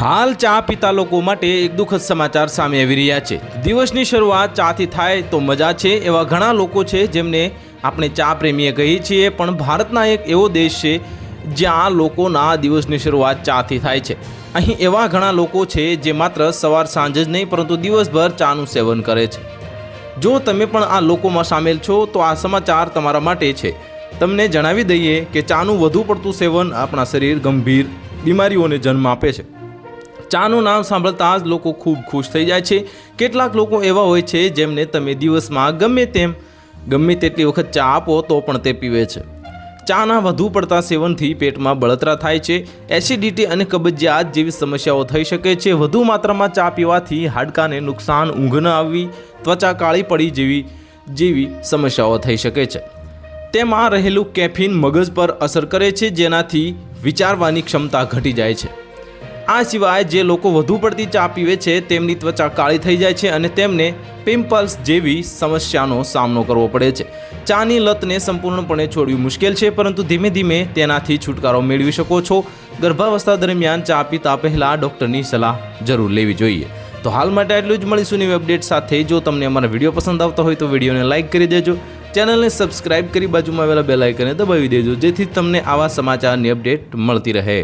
હાલ ચા પીતા લોકો માટે એક દુઃખદ સમાચાર સામે આવી રહ્યા છે. દિવસની શરૂઆત ચાથી થાય તો મજા છે એવા ઘણા લોકો છે જેમને આપણે ચા પ્રેમીએ કહીએ છીએ, પણ ભારતના એક એવો દેશ છે જ્યાં લોકોના દિવસની શરૂઆત ચાથી થાય છે. અહીં એવા ઘણા લોકો છે જે માત્ર સવાર સાંજ જ નહીં, પરંતુ દિવસભર ચાનું સેવન કરે છે. જો તમે પણ આ લોકોમાં સામેલ છો, તો આ સમાચાર તમારા માટે છે. તમને જણાવી દઈએ કે ચાનું વધુ પડતું સેવન આપણા શરીર ગંભીર બીમારીઓને જન્મ આપે છે. ચાનું નામ સાંભળતા જ લોકો ખૂબ ખુશ થઈ જાય છે. કેટલાક લોકો એવા હોય છે જેમને તમે દિવસમાં ગમે તેમ, ગમે તેટલી વખત ચા આપો તો પણ તે પીવે છે. ચાના વધુ પડતા સેવનથી પેટમાં બળતરા થાય છે. એસિડિટી અને કબજિયાત જેવી સમસ્યાઓ થઈ શકે છે. વધુ માત્રામાં ચા પીવાથી હાડકાને નુકસાન ઊંઘ ન આવવી ત્વચા કાળી પડી જેવી જેવી સમસ્યાઓ થઈ શકે છે. તેમાં રહેલું કેફીન મગજ પર અસર કરે છે જેનાથી વિચારવાની ક્ષમતા ઘટી જાય છે. આ સિવાય જે લોકો વધુ પડતી ચા પીવે છે, તેમની ત્વચા કાળી થઈ જાય છે અને તેમને પિમ્પલ્સ જેવી સમસ્યાનો સામનો કરવો પડે છે. ચાની લતને સંપૂર્ણપણે છોડવી મુશ્કેલ છે, પરંતુ ધીમે ધીમે તેનાથી છુટકારો મેળવી શકો છો. ગર્ભાવસ્થા દરમિયાન ચા પીતા પહેલાં ડૉક્ટરની સલાહ જરૂર લેવી જોઈએ. તો હાલ માટે આટલું જ. મળીશું નવી અપડેટ સાથે. જો તમને અમારા વીડિયો પસંદ આવતા હોય તો વિડીયોને લાઇક કરી દેજો. ચેનલને સબસ્ક્રાઇબ કરી બાજુમાં આવેલા બેલાઇકને દબાવી દેજો, જેથી તમને આવા સમાચારની અપડેટ મળતી રહે.